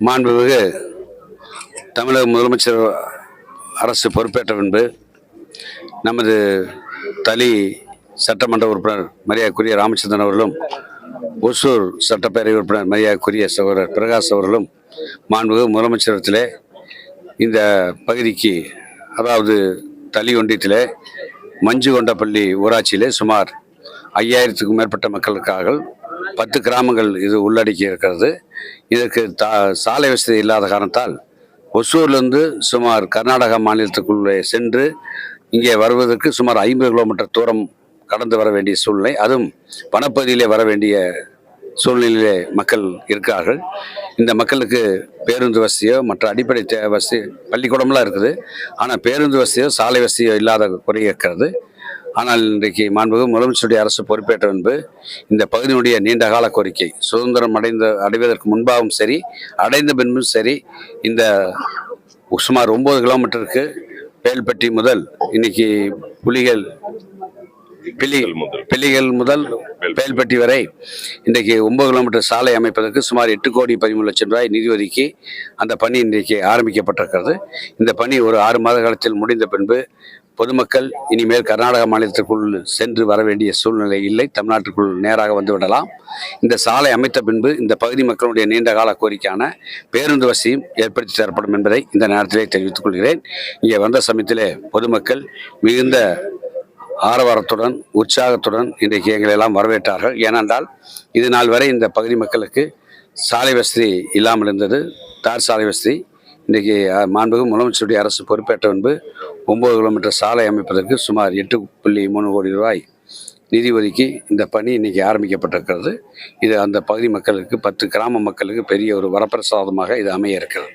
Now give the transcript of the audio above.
மாண்புமிகு தமிழக முதலமைச்சர் அரசு பொறுப்பேற்ற பின்பு நமது தலி சட்டமன்ற உறுப்பினர் மரியாதைக்குரிய ராமச்சந்திரன் அவர்களும் ஒசூர் சட்டப்பேரவை உறுப்பினர் மரியாதைக்குரிய சகோதரர் பிரகாஷ் அவர்களும் மாண்புமிகு முதலமைச்சரத்திலே இந்த பகுதிக்கு அதாவது தளி ஒன்றியத்திலே மஞ்சு கொண்டப்பள்ளி ஊராட்சியிலே சுமார் ஐயாயிரத்துக்கும் மேற்பட்ட மக்களுக்காக பத்து கிராமங்கள் இது உள்ளடக்கி இருக்கிறது. இதற்கு தா சாலை வசதி இல்லாத காரணத்தால் ஒசூர்லேருந்து சுமார் கர்நாடகா மாநிலத்துக்குள்ளே சென்று இங்கே வருவதற்கு சுமார் ஐம்பது கிலோமீட்டர் தூரம் கடந்து வர வேண்டிய சூழ்நிலை. அதுவும் வனப்பகுதியிலே வர வேண்டிய சூழ்நிலையிலே மக்கள் இருக்கிறார்கள். இந்த மக்களுக்கு பேருந்து வசதியோ மற்ற அடிப்படை வசதி பள்ளிக்கூடம்லாம் இருக்குது. ஆனால் பேருந்து வசதியோ சாலை வசதியோ இல்லாத குறை இருக்கிறது. ஆனால் இன்றைக்கு மாண்புமிகு முதலமைச்சருடைய அரசு பொறுப்பேற்ற முன்பு இந்த பகுதியினுடைய நீண்டகால கோரிக்கை சுதந்திரம் அடைந்த அடைவதற்கு முன்பாகவும் சரி அடைந்த பின்பும் சரி இந்த சுமார் ஒம்பது கிலோமீட்டருக்கு வேல்பட்டி முதல் இன்னைக்கு புலிகள் பில்லி பில்லிகள் முதல். வேல்பட்டி வரை இன்றைக்கு ஒன்பது கிலோமீட்டர் சாலை அமைப்பதற்கு சுமார் எட்டு கோடி பதிமூணு லட்சம் ரூபாய் நிதி ஒதுக்கி அந்த பணி இன்றைக்கு ஆரம்பிக்கப்பட்டிருக்கிறது. இந்த பணி ஒரு ஆறு மாத காலத்தில் முடிந்த பின்பு பொதுமக்கள் இனிமேல் கர்நாடக மாநிலத்திற்குள் சென்று வர வேண்டிய சூழ்நிலை இல்லை. தமிழ்நாட்டிற்குள் நேராக வந்து விடலாம். இந்த சாலை அமைத்த பின்பு இந்த பகுதி மக்களுடைய நீண்ட கால கோரிக்கையான பேருந்து வசதியும் ஏற்படுத்தி தரப்படும் என்பதை இந்த நேரத்திலே தெரிவித்துக் கொள்கிறேன். இங்கே வந்த சமயத்திலே பொதுமக்கள் மிகுந்த ஆரவாரத்துடன் உற்சாகத்துடன் இன்றைக்கு எங்களை எல்லாம் வரவேற்றார்கள். ஏனென்றால் இது நாள் வரை இந்த பகுதி மக்களுக்கு சாலை வசதி இல்லாமல் இருந்தது. தார் சாலை வசதி இன்றைக்கு அஹ், முதலமைச்சருடைய அரசு பொறுப்பேற்ற முன்பு ஒம்பது கிலோமீட்டர் சாலை அமைப்பதற்கு சுமார் எட்டு புள்ளி மூணு கோடி ரூபாய் நிதி ஒதுக்கி இந்த பணி இன்னைக்கு ஆரம்பிக்கப்பட்டிருக்கிறது. இது அந்த பகுதி மக்களுக்கு பத்து கிராம மக்களுக்கு பெரிய ஒரு வரப்பிரசாதமாக இது அமைய இருக்கிறது.